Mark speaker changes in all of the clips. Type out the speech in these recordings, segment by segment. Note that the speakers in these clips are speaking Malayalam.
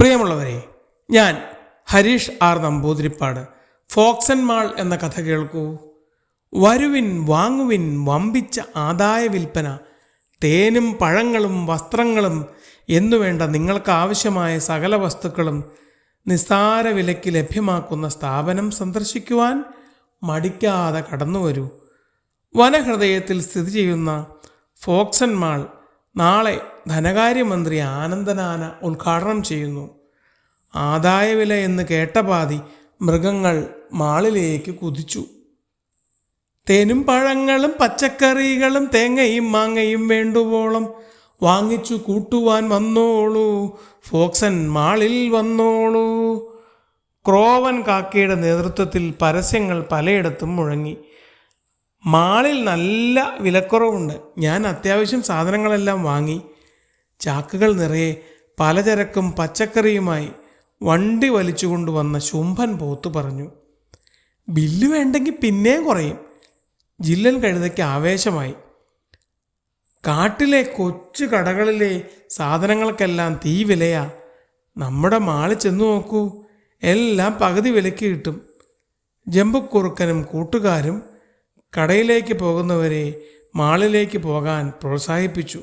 Speaker 1: പ്രിയമുള്ളവരെ ഞാൻ ഹരീഷ് ആർ നമ്പൂതിരിപ്പാട്. ഫോക്സൻ മാൾ എന്ന കഥ കേൾക്കൂ. വരുവിൻ വാങ്ങുവിൻ വമ്പിച്ച ആദായ വിൽപ്പന തേനും പഴങ്ങളും വസ്ത്രങ്ങളും എന്നുവേണ്ട നിങ്ങൾക്ക് ആവശ്യമായ സകല വസ്തുക്കളും നിസ്സാര വിലയ്ക്ക് ലഭ്യമാക്കുന്ന സ്ഥാപനം സന്ദർശിക്കുവാൻ മടിക്കാതെ കടന്നുവരൂ. വനഹൃദയത്തിൽ സ്ഥിതി ചെയ്യുന്ന ഫോക്സൻ മാൾ നാളെ ധനകാര്യമന്ത്രി ആനന്ദനാന ഉദ്ഘാടനം ചെയ്യുന്നു. ആദായവില എന്ന് കേട്ടപാതി മൃഗങ്ങൾ മാളിലേക്ക് കുതിച്ചു. തേനും പഴങ്ങളും പച്ചക്കറികളും തേങ്ങയും മാങ്ങയും വേണ്ടുവോളം വാങ്ങിച്ചു കൂട്ടുവാൻ വന്നോളൂ. ഫോക്സൻ മാളിൽ വന്നോളൂ. ക്രോവൻ കാക്കയുടെ നേതൃത്വത്തിൽ പരസ്യങ്ങൾ പലയിടത്തും മുഴങ്ങി. മാളിൽ നല്ല വിലക്കുറവുണ്ട്. ഞാൻ അത്യാവശ്യം സാധനങ്ങളെല്ലാം വാങ്ങി. ചാക്കുകൾ നിറയെ പലചരക്കും പച്ചക്കറിയുമായി വണ്ടി വലിച്ചുകൊണ്ടുവന്ന ശുംഭൻ പോത്തു പറഞ്ഞു ബില്ല് വേണ്ടെങ്കിൽ പിന്നെയും കുറയും ജില്ലൻ കഴുതയ്ക്ക് ആവേശമായി. കാട്ടിലെ കൊച്ചു കടകളിലെ സാധനങ്ങൾക്കെല്ലാം തീ വിലയാ. നമ്മുടെ മാളിൽ ചെന്നു നോക്കൂ. എല്ലാം പകുതി വിലയ്ക്ക് കിട്ടും. ജമ്പുക്കുറുക്കനും കൂട്ടുകാരും കടയിലേക്ക് പോകുന്നവരെ മാളിലേക്ക് പോകാൻ പ്രോത്സാഹിപ്പിച്ചു.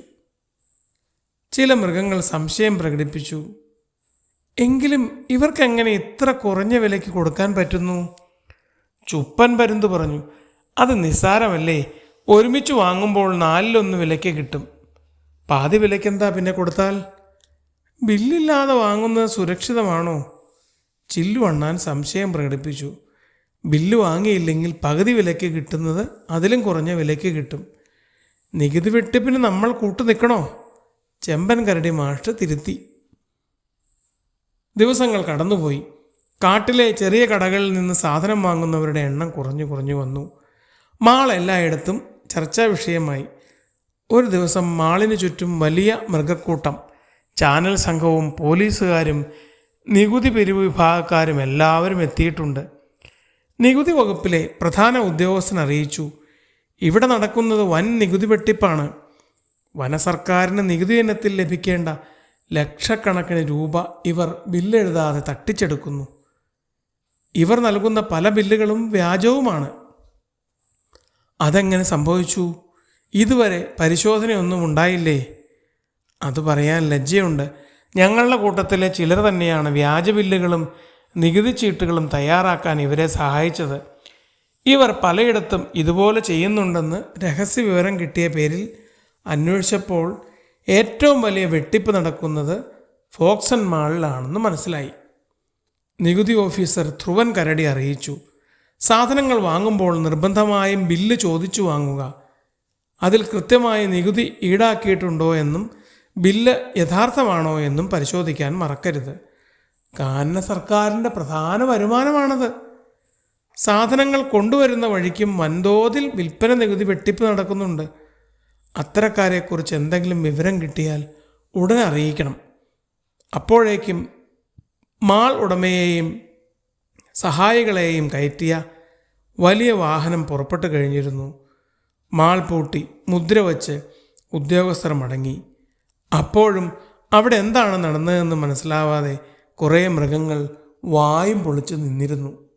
Speaker 1: ചില മൃഗങ്ങൾ സംശയം പ്രകടിപ്പിച്ചു. എങ്കിലും ഇവർക്കെങ്ങനെ ഇത്ര കുറഞ്ഞ വിലയ്ക്ക് കൊടുക്കാൻ പറ്റുന്നു? ചുപ്പൻ പരുന്ത് പറഞ്ഞു അത് നിസ്സാരമല്ലേ? ഒരുമിച്ച് വാങ്ങുമ്പോൾ നാലിലൊന്ന് വിലയ്ക്ക് കിട്ടും. പാതി വിലയ്ക്ക് എന്താ പിന്നെ കൊടുത്താൽ? ബില്ലില്ലാതെ വാങ്ങുന്നത് സുരക്ഷിതമാണോ? ചില്ലു അണ്ണാൻ സംശയം പ്രകടിപ്പിച്ചു. ബില്ല് വാങ്ങിയില്ലെങ്കിൽ പകുതി വിലയ്ക്ക് കിട്ടുന്നത് അതിലും കുറഞ്ഞ വിലയ്ക്ക് കിട്ടും. നികുതി വെട്ടിപ്പിന് നമ്മൾ കൂട്ടു നിൽക്കണോ ചെമ്പൻ കരടി മാഷ് തിരുത്തി. ദിവസങ്ങൾ കടന്നുപോയി. കാട്ടിലെ ചെറിയ കടകളിൽ നിന്ന് സാധനം വാങ്ങുന്നവരുടെ എണ്ണം കുറഞ്ഞു കുറഞ്ഞു വന്നു. മാൾ എല്ലായിടത്തും ചർച്ചാ വിഷയമായി. ഒരു ദിവസം മാളിന് ചുറ്റും വലിയ മൃഗക്കൂട്ടം. ചാനൽ സംഘവും പോലീസുകാരും നികുതി പിരിവ് വിഭാഗക്കാരും എല്ലാവരും എത്തിയിട്ടുണ്ട്. നികുതി വകുപ്പിലെ പ്രധാന ഉദ്യോഗസ്ഥൻ അറിയിച്ചു. ഇവിടെ നടക്കുന്നത് വൻ നികുതി വെട്ടിപ്പാണ്. വനസർക്കാരിന് നികുതി ഇനത്തിൽ ലഭിക്കേണ്ട ലക്ഷക്കണക്കിന് രൂപ ഇവർ ബില്ലെഴുതാതെ തട്ടിച്ചെടുക്കുന്നു. ഇവർ നൽകുന്ന പല ബില്ലുകളും വ്യാജവുമാണ്. അതെങ്ങനെ സംഭവിച്ചു? ഇതുവരെ പരിശോധനയൊന്നും ഉണ്ടായില്ലേ? അത് പറയാൻ ലജ്ജയുണ്ട്. ഞങ്ങളുടെ കൂട്ടത്തിലെ ചിലർ തന്നെയാണ് വ്യാജ ബില്ലുകളും നികുതി ചീട്ടുകളും തയ്യാറാക്കാൻ ഇവരെ സഹായിച്ചത്. ഇവർ പലയിടത്തും ഇതുപോലെ ചെയ്യുന്നുണ്ടെന്ന് രഹസ്യ വിവരം കിട്ടിയ പേരിൽ അന്വേഷിച്ചപ്പോൾ ഏറ്റവും വലിയ വെട്ടിപ്പ് നടക്കുന്നത് ഫോക്സൺ മാളിലാണെന്ന് മനസ്സിലായി. നികുതി ഓഫീസർ ധ്രുവൻ കരടി അറിയിച്ചു. സാധനങ്ങൾ വാങ്ങുമ്പോൾ നിർബന്ധമായും ബില്ല് ചോദിച്ചു വാങ്ങുക. അതിൽ കൃത്യമായി നികുതി ഈടാക്കിയിട്ടുണ്ടോ എന്നും ബില്ല് യഥാർത്ഥമാണോ എന്നും പരിശോധിക്കാൻ മറക്കരുത്. കാന സർക്കാരിന്റെ പ്രധാന വരുമാനമാണത്. സാധനങ്ങൾ കൊണ്ടുവരുന്ന വഴിക്കും വൻതോതിൽ വിൽപ്പന നികുതി വെട്ടിപ്പ് നടക്കുന്നുണ്ട്. അത്തരക്കാരെക്കുറിച്ച് എന്തെങ്കിലും വിവരം കിട്ടിയാൽ ഉടൻ അറിയിക്കണം. അപ്പോഴേക്കും മാൾ ഉടമയെയും സഹായികളെയും കയറ്റിയ വലിയ വാഹനം പുറപ്പെട്ടു കഴിഞ്ഞിരുന്നു. മാൾ പൂട്ടി മുദ്ര വച്ച് ഉദ്യോഗസ്ഥർ മടങ്ങി. അപ്പോഴും അവിടെ എന്താണ് നടന്നതെന്ന് മനസ്സിലാവാതെ കുറേ മൃഗങ്ങൾ വായും പൊളിച്ച് നിന്നിരുന്നു.